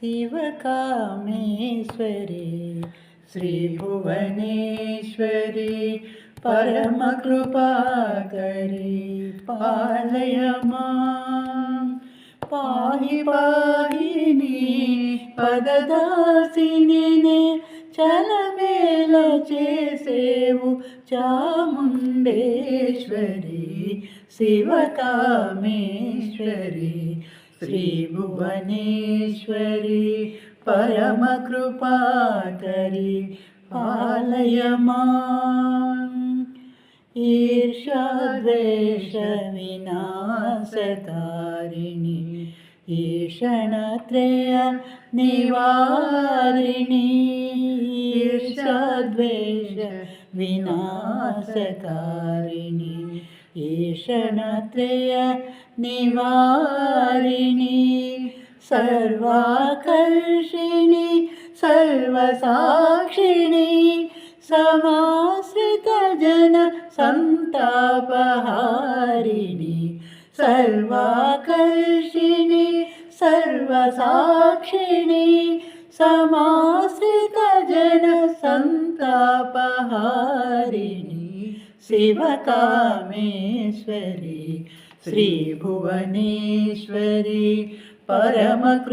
శివకామేశ్వరి శ్రీభువనేశ్వరి పరమకృపాకరి పాలయమా. పాహి పాహిని పదదాసిని చలమేల చేసేవు చాముండేశ్వరి శివకామేశ్వరి श्रीभुवनेश्वरी परमकृपातरि पालय माम् ईर्षद्वेषविनाशतारिणि ईषणत्रय निवारिणि द्वेष ईषणत्रय निवारिणि सर्वाकर्षिणि सर्वसाक्षिणि समाश्रितजनसन्तापहारिणि सर्वाकर्षिणि सर्वसाक्षिणि समासितजनसन्तापहारिणि शिवकामेश्वरी श्रीभुवनेश्वरी परमकृपाकरी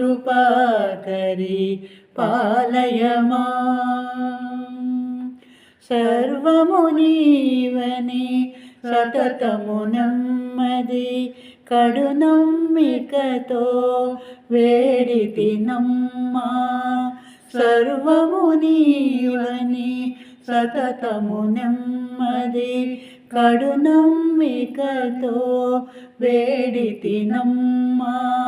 पालय मा सर्वमुनिवनि रतमुनं मदि కడు నమ్మికతో వేడి తినమ్మా. సర్వము నీవని సతతము నెమ్మది. కడు నమ్మికతో వేడి తినమ్మా.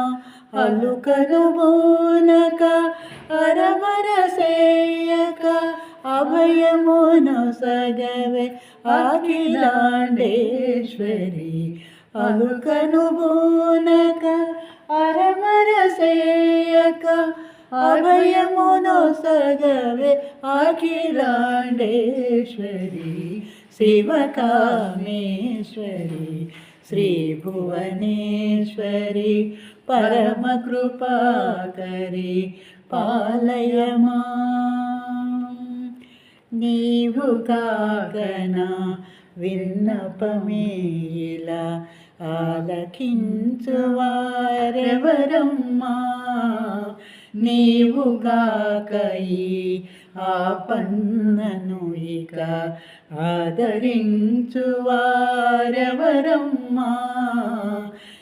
అలుకను బోనక అరమరసేయక అభయమును సగవే అఖిలాండేశ్వరి అలుకను బోనక అరమరసేయక అభయమునో సగవే అఖిలాండేశ్వరి శివకామేశ్వరి శ్రీభువనేశ్వరి పరమకృపాకరి పాలయమా. నీవు కాగనా విన్నపమేలా ఆలకించువారెవరమ్మా? వారెవరమ్మా ఆ పన్నను ఇక ఆదరించువారెవరమ్మా?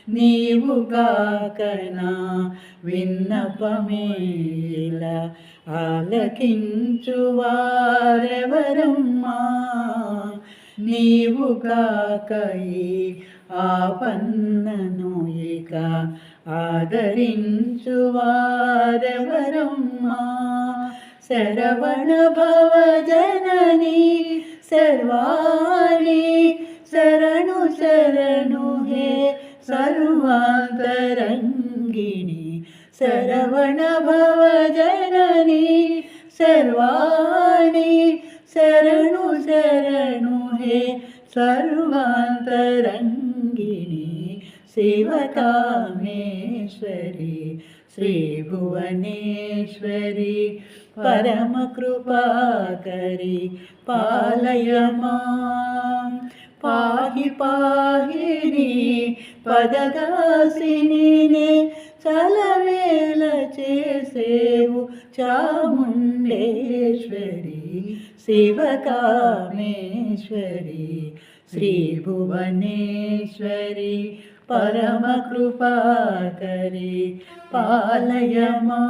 నీవుగాకనా విన్నపమేల ఆలకించువారెవరమ్మా? నీవు కాకయి ఆపన్నను ఇక ఆదరించు వారెవరమ్మా శరవణ భవ జనని సర్వాణి శరణు శరణు హే సర్వాంతరంగిణి శరవణ భవ జనని సర్వాణి े सर्वान्तरङ्गिणि शिवकामेश्वरि श्रीभुवनेश्वरि परमकृपाकरि पालय मा పాహి పాహిని పదదాసిని చలవేల చేసేవు చాముండేశ్వరి శివకామేశ్వరి శ్రీ శ్రీభువనేశ్వరి పరమకృపాకరి పాలయమా.